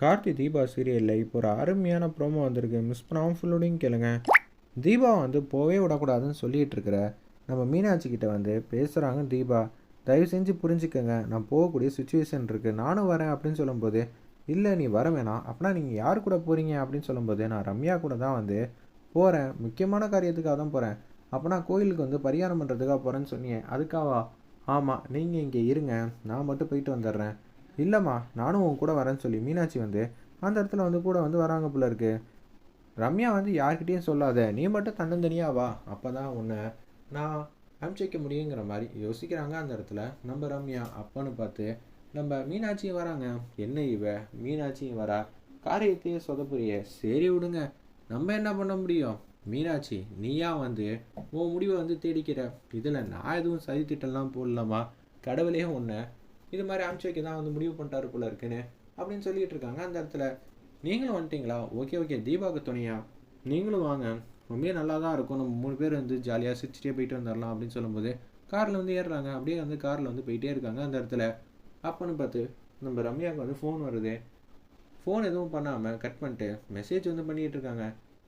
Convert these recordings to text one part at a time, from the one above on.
கார்த்தி தீபா சீரியலில் இப்போ ஒரு அருமையான ப்ரோமோ வந்திருக்கு. மிஸ் பண்ணாமல் ஃபுல்லோடையும் கேளுங்க. தீபா வந்து போவே விடக்கூடாதுன்னு சொல்லிட்டு இருக்கிற நம்ம மீனாட்சி கிட்ட வந்து பேசுகிறாங்க தீபா. தயவு செஞ்சு புரிஞ்சுக்கோங்க. நான் போகக்கூடிய சுச்சுவேஷன் இருக்குது நானும் வரேன் அப்படின்னு சொல்லும்போது இல்லை நீ வர வேணாம். அப்படின்னா நீங்கள் யார் கூட போகிறீங்க அப்படின்னு சொல்லும்போது நான் ரம்யா கூட தான் வந்து போகிறேன் முக்கியமான காரியத்துக்காக தான் போகிறேன் அப்போ நான் கோயிலுக்கு வந்து பரிகாரம் பண்ணுறதுக்காக போகிறேன்னு சொன்னீங்க. அதுக்காவா? ஆமாம் நீங்கள் இங்கே இருங்க. நான் மட்டும் போயிட்டு வந்துடுறேன். இல்லைம்மா நானும் உன் கூட வரேன்னு சொல்லி மீனாட்சி வந்து அந்த இடத்துல வந்து கூட வந்து வராங்க போல இருக்கு. ரம்யா வந்து யார்கிட்டேயும் சொல்லாத நீ மட்டும் தன்னந்தனியாக வா அப்போ தான் உன்னை நான் அனுப்பிச்சிக்க முடியுங்கிற மாதிரி யோசிக்கிறாங்க அந்த இடத்துல. நம்ம ரம்யா அப்பன்னு பார்த்து நம்ம மீனாட்சியும் வராங்க. என்ன இவ? மீனாட்சியும் வரா. காரியத்தையே சொதப்புரிய சரி விடுங்க. நம்ம என்ன பண்ண முடியும்? மீனாட்சி நீயா வந்து உன் முடிவை வந்து தேடிக்கிற. இதில் நான் எதுவும் சதி திட்டம்லாம் போடலாமா? கடவுளே உன்னை இது மாதிரி அனுப்பிச்சி வைக்க தான் வந்து முடிவு பண்ணிட்டாரு போல இருக்குன்னு அப்படின்னு சொல்லிட்டு இருக்காங்க. அந்த இடத்துல நீங்களும் வந்துட்டீங்களா? Okay okay. தீபாவுக்கு துணையா? நீங்களும் வாங்க. ரொம்ப நல்லா தான் இருக்கும். நம்ம மூணு பேர் வந்து ஜாலியாக சிரிச்சிட்டே போயிட்டு வந்துடலாம் அப்படின்னு சொல்லும்போது காரில் வந்து ஏறுறாங்க. அப்படியே வந்து காரில் வந்து போயிட்டே இருக்காங்க. அந்த இடத்துல அப்போன்னு பார்த்து நம்ம ரம்யாவுக்கு வந்து ஃபோன் வருது. ஃபோன் எதுவும் பண்ணாமல் கட் பண்ணிட்டு மெசேஜ் வந்து பண்ணிகிட்டு இருக்காங்க.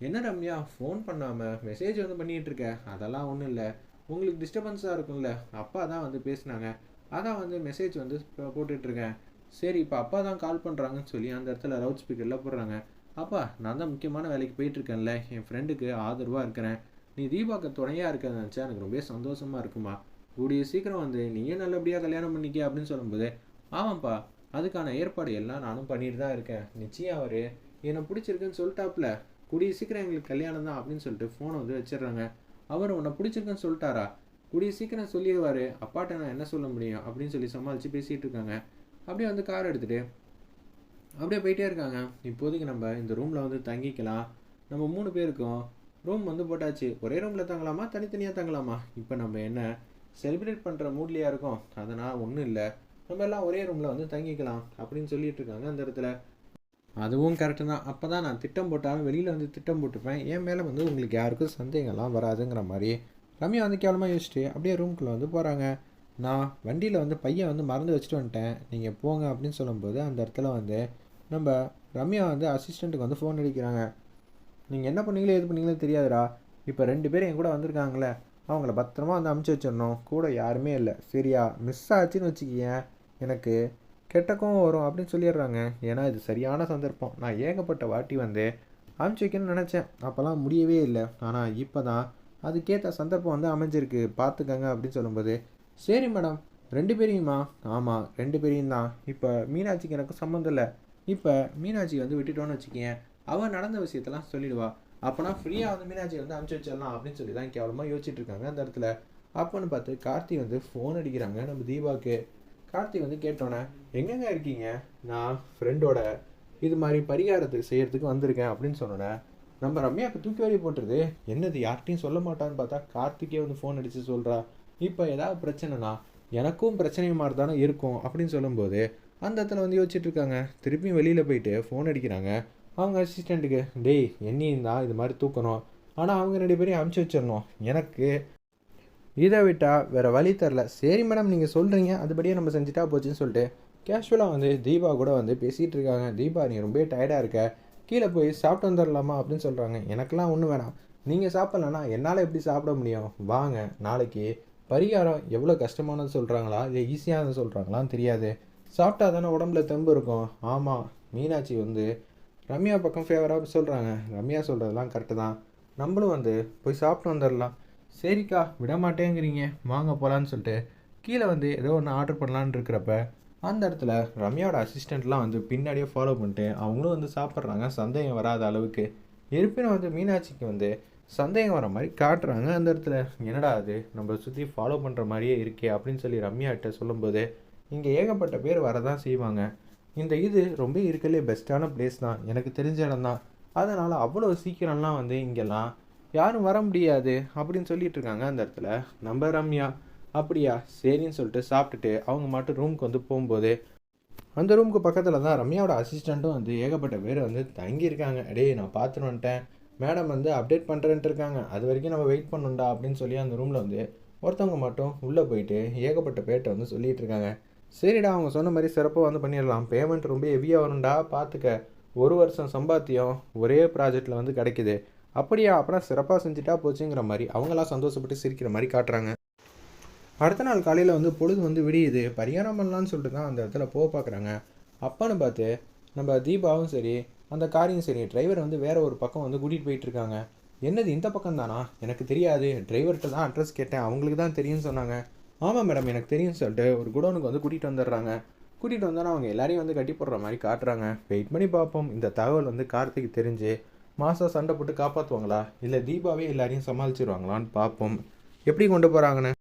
என்ன ரம்யா? ஃபோன் பண்ணாமல் மெசேஜ் வந்து பண்ணிகிட்டு இருக்க? அதெல்லாம் ஒன்றும் இல்லை. உங்களுக்கு டிஸ்டர்பன்ஸாக இருக்கும்ல. அப்பா தான் வந்து பேசுனாங்க. அதான் வந்து மெசேஜ் வந்து போட்டுட்ருக்கேன். சரி இப்போ அப்பா தான் கால் பண்ணுறாங்கன்னு சொல்லி அந்த இடத்துல லவுட் ஸ்பீக்கரில் போடுறாங்க. அப்பா நான் தான் முக்கியமான வேலைக்கு போயிட்டுருக்கேன்ல என் ஃப்ரெண்டுக்கு ஆதரவாக இருக்கிறேன். நீ தீபாவுக்கு துணையாக இருக்கிறத நினச்சா எனக்கு ரொம்ப சந்தோஷமாக இருக்குமா? கூடிய சீக்கிரம் வந்து நீயும் நல்லபடியாக கல்யாணம் பண்ணிக்க அப்படின்னு சொல்லும்போது ஆமாம்ப்பா அதுக்கான ஏற்பாடு எல்லாம் நானும் பண்ணிட்டு தான் இருக்கேன். நிச்சயம் அவர் என்னை பிடிச்சிருக்குன்னு சொல்லிட்டாப்புல கூடிய சீக்கிரம் எங்களுக்கு கல்யாணம் தான் அப்படின்னு சொல்லிட்டு ஃபோனை வந்து வச்சிடுறாங்க. அவர் உன்னை பிடிச்சிருக்குன்னு சொல்லிட்டாரா? கூடிய சீக்கிரம் சொல்லிடுவார். அப்பாட்ட நான் என்ன சொல்ல முடியும்? அப்படின்னு சொல்லி சமாளித்து பேசிகிட்டு இருக்காங்க. அப்படியே வந்து கார் எடுத்துகிட்டு அப்படியே போயிட்டே இருக்காங்க. இப்போதைக்கு நம்ம இந்த ரூமில் வந்து தங்கிக்கலாம். நம்ம மூணு பேருக்கும் ரூம் வந்து போட்டாச்சு. ஒரே ரூமில் தங்கலாமா? தனித்தனியாக தங்கலாமா? இப்போ நம்ம என்ன செலிப்ரேட் பண்ணுற மூட்லேயா இருக்கோம். அதனால் ஒன்றும் இல்லை. நம்ம எல்லாம் ஒரே ரூமில் வந்து தங்கிக்கலாம் அப்படின்னு சொல்லிட்டு இருக்காங்க அந்த இடத்துல. அதுவும் கரெக்டு தான். அப்போ தான் நான் திட்டம் போட்டாலும் வெளியில் வந்து திட்டம் போட்டுப்பேன். என் மேலே வந்து உங்களுக்கு யாருக்கும் சந்தேகம்லாம் வராதுங்கிற மாதிரி ரம்யா வந்து கேவலமாக யோசிச்சுட்டு அப்படியே ரூம்குள்ளே வந்து போகிறாங்க நான் வண்டியில் வந்து பையன் வந்து மறந்து வச்சுட்டு வந்துட்டேன். நீங்கள் போங்க அப்படின்னு சொல்லும்போது அந்த இடத்துல வந்து நம்ம ரம்யா வந்து அசிஸ்டண்ட்டுக்கு வந்து ஃபோன் அடிக்கிறாங்க. நீங்கள் என்ன பண்ணீங்களோ எது பண்ணீங்களோ தெரியாதுடா. இப்போ ரெண்டு பேரும் என் கூட வந்திருக்காங்களே அவங்கள பத்திரமா வந்து அமுச்சு வச்சிடணும். கூட யாருமே இல்லை. சரியா? மிஸ் ஆச்சுன்னு வச்சுக்கியேன். எனக்கு கெட்டக்கும் வரும் அப்படின்னு சொல்லிடுறாங்க. ஏன்னா இது சரியான சந்தர்ப்பம். நான் ஏகப்பட்ட வாட்டி வந்து அமுச்சு வைக்கணும்னு நினச்சேன். அப்போல்லாம் முடியவே இல்லை. ஆனால் இப்போ தான் அதுக்கேற்ற சந்தர்ப்பம் வந்து அமைஞ்சிருக்கு. பார்த்துக்கங்க அப்படின்னு சொல்லும்போது சரி மேடம் ரெண்டு பேரையுமா ஆமாம் ரெண்டு பேரையும் தான். இப்போ மீனாட்சிக்கு எனக்கு சம்மந்தம் இல்லை. இப்போ மீனாட்சி வந்து விட்டுட்டோன்னு வச்சுக்கேன் அவன் நடந்த விஷயத்தெல்லாம் சொல்லிடுவா. அப்போனா ஃப்ரீயாக வந்து மீனாட்சி வந்து அனுப்பிச்சி வச்சிடலாம் அப்படின்னு சொல்லி தான் கேவலமாக யோசிச்சுட்டு இருக்காங்க அந்த இடத்துல. அப்போன்னு பார்த்து கார்த்தி வந்து ஃபோன் அடிக்கிறாங்க நம்ம தீபாவுக்கு. கார்த்தி வந்து கேட்டோன்னே எங்கெங்க இருக்கீங்க? நான் ஃப்ரெண்டோட இது மாதிரி பரிகாரத்துக்கு செய்கிறதுக்கு வந்திருக்கேன். அப்படின்னு சொன்னோன்னே நம்ம ரம்யாவுக்கு தூக்கி வாரி போட்டுருது. என்னது யார்கிட்டையும் சொல்ல மாட்டான்னு பார்த்தா கார்த்திக்கே வந்து ஃபோன் அடித்து சொல்கிறா இப்போ ஏதாவது பிரச்சனைனா எனக்கும் பிரச்சனை மாதிரி தானே இருக்கும் அப்படின்னு சொல்லும்போது அந்த இடத்துல வந்து யோசிச்சுட்டு இருக்காங்க. திருப்பியும் வெளியில் போயிட்டு ஃபோன் அடிக்கிறாங்க. அவங்க அசிஸ்டண்ட்டுக்கு டேய் என்னையும் தான் இது மாதிரி தூக்கணும். ஆனால் அவங்க ரெண்டு பேரையும் அமுச்சு வச்சிடணும். எனக்கு இதை விட்டால் வேறு வழி தரல. சரி மேடம் நீங்கள் சொல்கிறீங்க அதுபடியே நம்ம செஞ்சுட்டா போச்சுன்னு சொல்லிட்டு கேஷுவலாக வந்து தீபா கூட வந்து பேசிகிட்டு இருக்காங்க. தீபா நீ ரொம்ப டயர்டாக இருக்க. கீழே போய் சாப்பிட்டு வந்துடலாமா அப்படின்னு சொல்கிறாங்க எனக்கெல்லாம் ஒன்றும் வேணாம். நீங்கள் சாப்பிட்லன்னா என்னால் எப்படி சாப்பிட முடியும்? வாங்க நாளைக்கு பரிகாரம் எவ்வளோ கஷ்டமானது சொல்கிறாங்களா இல்லை ஈஸியானது சொல்கிறாங்களான்னு தெரியாது. சாப்பிட்டா தானே உடம்புல தெம்பு இருக்கும். ஆமாம் மீனாட்சி வந்து ரம்யா பக்கம் ஃபேவராக சொல்கிறாங்க ரம்யா சொல்கிறதெல்லாம் கரெக்டு தான். நம்மளும் வந்து போய் சாப்பிட்டு வந்துடலாம் சரிக்கா விடமாட்டேங்கிறீங்க. வாங்க போகலான்னு சொல்லிட்டு கீழே வந்து ஏதோ ஒன்று ஆர்டர் பண்ணலான்னு இருக்கிறப்ப அந்த இடத்துல ரம்யாவோட அசிஸ்டண்ட்லாம் வந்து பின்னாடியே ஃபாலோ பண்ணிட்டு அவங்களும் வந்து சாப்பிட்றாங்க. சந்தேகம் வராத அளவுக்கு. இருப்பினும் வந்து மீனாட்சிக்கு வந்து சந்தேகம் வர மாதிரி காட்டுறாங்க அந்த இடத்துல. என்னடா அது நம்ம சுற்றி ஃபாலோ பண்ணுற மாதிரியே இருக்கே அப்படின்னு சொல்லி ரம்யாட்ட சொல்லும்போது இங்கே ஏகப்பட்ட பேர் வரதான் செய்வாங்க. இந்த இது ரொம்ப இருக்கலே பெஸ்ட்டான பிளேஸ் தான். எனக்கு தெரிஞ்ச இடம் தான். அதனால் அவ்வளோ சீக்கிரம்லாம் வந்து இங்கெல்லாம் யாரும் வர முடியாது அப்படின்னு சொல்லிட்டு இருக்காங்க அந்த இடத்துல. நம்ம ரம்யா. அப்படியா? சரின்னு சொல்லிட்டு சாப்பிட்டுட்டு அவங்க மட்டும் ரூமுக்கு வந்து போகும்போது அந்த ரூமுக்கு பக்கத்தில் தான் ரம்யாவோட அசிஸ்டண்ட்டும் வந்து ஏகப்பட்ட பேர் வந்து தங்கியிருக்காங்க. டேய் நான் பார்த்துட்டு வந்துட்டேன். மேடம் வந்து அப்டேட் பண்ணுறேன்ட்டு இருக்காங்க. அது வரைக்கும் நம்ம வெயிட் பண்ணுண்டா அப்படின்னு சொல்லி அந்த ரூமில் வந்து ஒருத்தவங்க மட்டும் உள்ளே போயிட்டு ஏகப்பட்ட பேர்கிட்ட வந்து சொல்லிட்டு இருக்காங்க. சரிடா அவங்க சொன்ன மாதிரி சிறப்பாக வந்து பண்ணிடலாம். பேமெண்ட் ரொம்ப ஹெவியாக வரும்டா. பார்த்துக்க ஒரு வருஷம் சம்பாத்தியம் ஒரே ப்ராஜெக்டில் வந்து கிடைக்குது. அப்படியா? அப்புறம் சிறப்பாக செஞ்சுட்டா போச்சுங்கிற மாதிரி அவங்களாம் சந்தோஷப்பட்டு சிரிக்கிற மாதிரி காட்டுறாங்க. அடுத்த நாள் காலையில் வந்து பொழுது வந்து விடியுது. பரிகாரம் பண்ணலான்னு சொல்லிட்டு தான் அந்த இடத்துல போக பார்க்குறாங்க. அப்பான்னு பார்த்து நம்ம தீபாவும் சரி அந்த காரையும் சரி டிரைவர் வந்து வேற ஒரு பக்கம் வந்து கூட்டிகிட்டு போயிட்டுருக்காங்க என்னது இந்த பக்கம் தானா? எனக்கு தெரியாது. டிரைவர்கிட்ட தான் அட்ரஸ் கேட்டேன். அவங்களுக்கு தான் தெரியும்னு சொன்னாங்க. ஆமாம் மேடம் எனக்கு தெரியும்னு சொல்லிட்டு ஒரு குடோனுக்கு வந்து கூட்டிகிட்டு வந்துடுறாங்க. கூட்டிகிட்டு வந்தோன்னா அவங்க எல்லாரையும் வந்து கட்டி போடுற மாதிரி காட்டுறாங்க. வெயிட் பண்ணி பார்ப்போம். இந்த தகவல் வந்து கார்த்திக் தெரிஞ்சு மாதம் சண்டை போட்டு காப்பாற்றுவாங்களா இல்லை தீபாவே எல்லாரையும் சமாளிச்சிருவாங்களான்னு பார்ப்போம். எப்படி கொண்டு போகிறாங்கன்னு